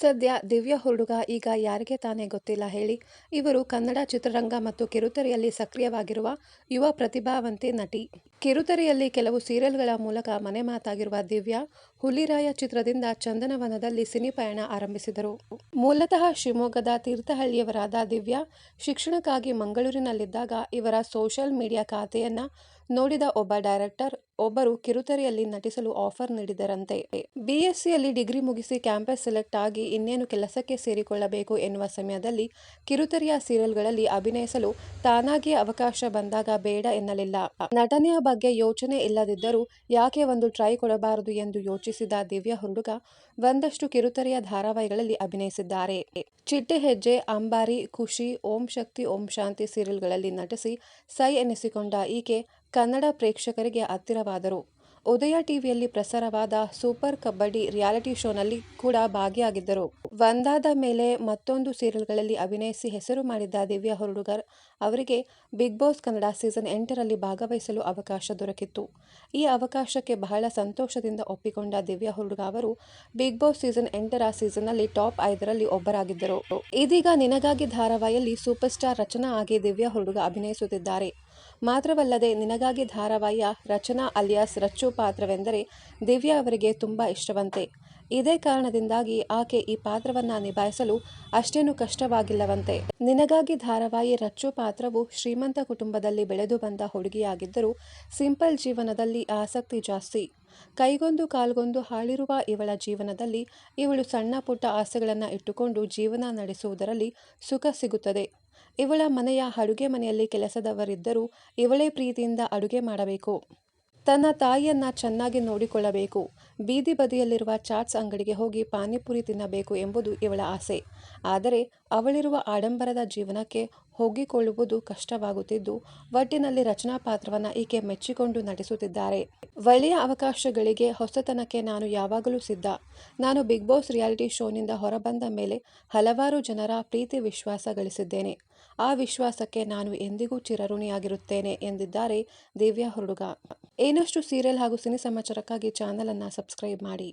ಸದ್ಯ ದಿವ್ಯ ಹುಡುಗ, ಈಗ ಯಾರಿಗೆ ತಾನೇ ಗೊತ್ತಿಲ್ಲ ಹೇಳಿ. ಇವರು ಕನ್ನಡ ಚಿತ್ರರಂಗ ಮತ್ತು ಕಿರುತೆರೆಯಲ್ಲಿ ಸಕ್ರಿಯವಾಗಿರುವ ಯುವ ಪ್ರತಿಭಾವಂತೆ ನಟಿ. ಕಿರುತೆರೆಯಲ್ಲಿ ಕೆಲವು ಸೀರಿಯಲ್ಗಳ ಮೂಲಕ ಮನೆ ಮಾತಾಗಿರುವ ದಿವ್ಯಾ, ಹುಲಿರಾಯ ಚಿತ್ರದಿಂದ ಚಂದನವನದಲ್ಲಿ ಸಿನಿ ಪಯಣ ಆರಂಭಿಸಿದರು. ಮೂಲತಃ ಶಿವಮೊಗ್ಗದ ತೀರ್ಥಹಳ್ಳಿಯವರಾದ ದಿವ್ಯಾ, ಶಿಕ್ಷಣಕ್ಕಾಗಿ ಮಂಗಳೂರಿನಲ್ಲಿದ್ದಾಗ ಇವರ ಸೋಷಿಯಲ್ ಮೀಡಿಯಾ ಖಾತೆಯನ್ನ ನೋಡಿದ ಒಬ್ಬ ಡೈರೆಕ್ಟರ್, ಒಬ್ಬರು ಕಿರುತೆರೆಯಲ್ಲಿ ನಟಿಸಲು ಆಫರ್ ನೀಡಿದರಂತೆ. ಬಿಎಸ್ಸಿಯಲ್ಲಿ ಡಿಗ್ರಿ ಮುಗಿಸಿ ಕ್ಯಾಂಪಸ್ ಸೆಲೆಕ್ಟ್ ಆಗಿ ಇನ್ನೇನು ಕೆಲಸಕ್ಕೆ ಸೇರಿಕೊಳ್ಳಬೇಕು ಎನ್ನುವ ಸಮಯದಲ್ಲಿ ಕಿರುತೆರೆಯ ಸೀರಿಯಲ್ಗಳಲ್ಲಿ ಅಭಿನಯಿಸಲು ತಾನಾಗಿಯೇ ಅವಕಾಶ ಬಂದಾಗ ಬೇಡ ಎನ್ನಲಿಲ್ಲ. ನಟನೆಯ ಬಗ್ಗೆ ಯೋಚನೆ ಇಲ್ಲದಿದ್ದರೂ ಯಾಕೆ ಒಂದು ಟ್ರೈ ಕೊಡಬಾರದು ಎಂದು ಯೋಚಿಸಿದ ದಿವ್ಯ ಹುಡುಗ ಒಂದಷ್ಟು ಕಿರುತೆರೆಯ ಧಾರಾವಾಹಿಗಳಲ್ಲಿ ಅಭಿನಯಿಸಿದ್ದಾರೆ. ಚಿಟ್ಟೆ ಹೆಜ್ಜೆ, ಅಂಬಾರಿ, ಖುಷಿ, ಓಂ ಶಕ್ತಿ, ಓಂ ಶಾಂತಿ ಸೀರಿಯಲ್ಗಳಲ್ಲಿ ನಟಿಸಿ ಸೈ ಎನಿಸಿಕೊಂಡ ಈಕೆ ಕನ್ನಡ ಪ್ರೇಕ್ಷಕರಿಗೆ ಹತ್ತಿರವಾದರು. ಉದಯ ಟಿವಿಯಲ್ಲಿ ಪ್ರಸಾರವಾದ ಸೂಪರ್ ಕಬಡ್ಡಿ ರಿಯಾಲಿಟಿ ಶೋನಲ್ಲಿ ಕೂಡ ಭಾಗಿಯಾಗಿದ್ದರು. ಒಂದಾದ ಮೇಲೆ ಮತ್ತೊಂದು ಸೀರಿಯಲ್ಗಳಲ್ಲಿ ಅಭಿನಯಿಸಿ ಹೆಸರು ಮಾಡಿದ್ದ ದಿವ್ಯಾ ಹುರುಡುಗರ್ ಅವರಿಗೆ ಬಿಗ್ ಬಾಸ್ ಕನ್ನಡ ಸೀಸನ್ ಎಂಟರಲ್ಲಿ ಭಾಗವಹಿಸಲು ಅವಕಾಶ ದೊರಕಿತ್ತು. ಈ ಅವಕಾಶಕ್ಕೆ ಬಹಳ ಸಂತೋಷದಿಂದ ಒಪ್ಪಿಕೊಂಡ ದಿವ್ಯಾ ಹುರುಡುಗ ಅವರು ಬಿಗ್ ಬಾಸ್ ಸೀಸನ್ ಎಂಟರ ಸೀಸನ್ನಲ್ಲಿ ಟಾಪ್ ಐದರಲ್ಲಿ ಒಬ್ಬರಾಗಿದ್ದರು. ಇದೀಗ ನಿನಗಾಗಿ ಧಾರಾವಾಹಿಯಲ್ಲಿ ಸೂಪರ್ ಸ್ಟಾರ್ ರಚನಾ ಆಗಿ ದಿವ್ಯಾ ಹುರುಡುಗ ಅಭಿನಯಿಸುತ್ತಿದ್ದಾರೆ. ಮಾತ್ರವಲ್ಲದೆ ನಿನಗಾಗಿ ಧಾರಾವಾಹಿಯ ರಚನಾ ಅಲಿಯಾಸ್ ರಚ್ಚು ಪಾತ್ರವೆಂದರೆ ದಿವ್ಯಾ ಅವರಿಗೆ ತುಂಬ ಇಷ್ಟವಂತೆ. ಇದೇ ಕಾರಣದಿಂದಾಗಿ ಆಕೆ ಈ ಪಾತ್ರವನ್ನ ನಿಭಾಯಿಸಲು ಅಷ್ಟೇನು ಕಷ್ಟವಾಗಿಲ್ಲವಂತೆ. ನಿನಗಾಗಿ ಧಾರಾವಾಹಿ ರಚ್ಚು ಪಾತ್ರವು ಶ್ರೀಮಂತ ಕುಟುಂಬದಲ್ಲಿ ಬೆಳೆದು ಬಂದ ಹುಡುಗಿಯಾಗಿದ್ದರೂ ಸಿಂಪಲ್ ಜೀವನದಲ್ಲಿ ಆಸಕ್ತಿ ಜಾಸ್ತಿ. ಕೈಗೊಂದು ಕಾಲ್ಗೊಂದು ಹಾಳಿರುವ ಇವಳ ಜೀವನದಲ್ಲಿ ಇವಳು ಸಣ್ಣ ಪುಟ್ಟ ಆಸೆಗಳನ್ನು ಇಟ್ಟುಕೊಂಡು ಜೀವನ ನಡೆಸುವುದರಲ್ಲಿ ಸುಖ ಸಿಗುತ್ತದೆ. ಇವಳ ಮನೆಯ ಅಡುಗೆ ಮನೆಯಲ್ಲಿ ಕೆಲಸದವರಿದ್ದರೂ ಇವಳೇ ಪ್ರೀತಿಯಿಂದ ಅಡುಗೆ ಮಾಡಬೇಕು. ತನ್ನ ತಾಯಿಯನ್ನ ಚೆನ್ನಾಗಿ ನೋಡಿಕೊಳ್ಳಬೇಕು. ಬೀದಿ ಬದಿಯಲ್ಲಿರುವ ಚಾಟ್ಸ್ ಅಂಗಡಿಗೆ ಹೋಗಿ ಪಾನಿಪುರಿ ತಿನ್ನಬೇಕು ಎಂಬುದು ಇವಳ ಆಸೆ. ಆದರೆ ಅವಳಿರುವ ಆಡಂಬರದ ಜೀವನಕ್ಕೆ ಹೋಗಿಕೊಳ್ಳುವುದು ಕಷ್ಟವಾಗುತ್ತಿದ್ದು, ಒಟ್ಟಿನಲ್ಲಿ ರಚನಾ ಪಾತ್ರವನ್ನು ಈಕೆ ಮೆಚ್ಚಿಕೊಂಡು ನಟಿಸುತ್ತಿದ್ದಾರೆ. ಒಳ್ಳೆಯ ಅವಕಾಶಗಳಿಗೆ ಹೊಸತನಕ್ಕೆ ನಾನು ಯಾವಾಗಲೂ ಸಿದ್ಧ. ನಾನು ಬಿಗ್ ಬಾಸ್ ರಿಯಾಲಿಟಿ ಶೋನಿಂದ ಹೊರಬಂದ ಮೇಲೆ ಹಲವಾರು ಜನರ ಪ್ರೀತಿ ವಿಶ್ವಾಸ ಗಳಿಸಿದ್ದೇನೆ. ಆ ವಿಶ್ವಾಸಕ್ಕೆ ನಾನು ಎಂದಿಗೂ ಚಿರಋಣಿಯಾಗಿರುತ್ತೇನೆ ಎಂದಿದ್ದಾರೆ ದಿವ್ಯಾ ಹುಡುಗ ಏನಷ್ಟು ಸೀರಿಯಲ್ ಹಾಗೂ ಸಿನಿ ಸಮಾಚಾರಕ್ಕಾಗಿ ಚಾನಲನ್ನು ಸಬ್ಸ್ಕ್ರೈಬ್ ಮಾಡಿ.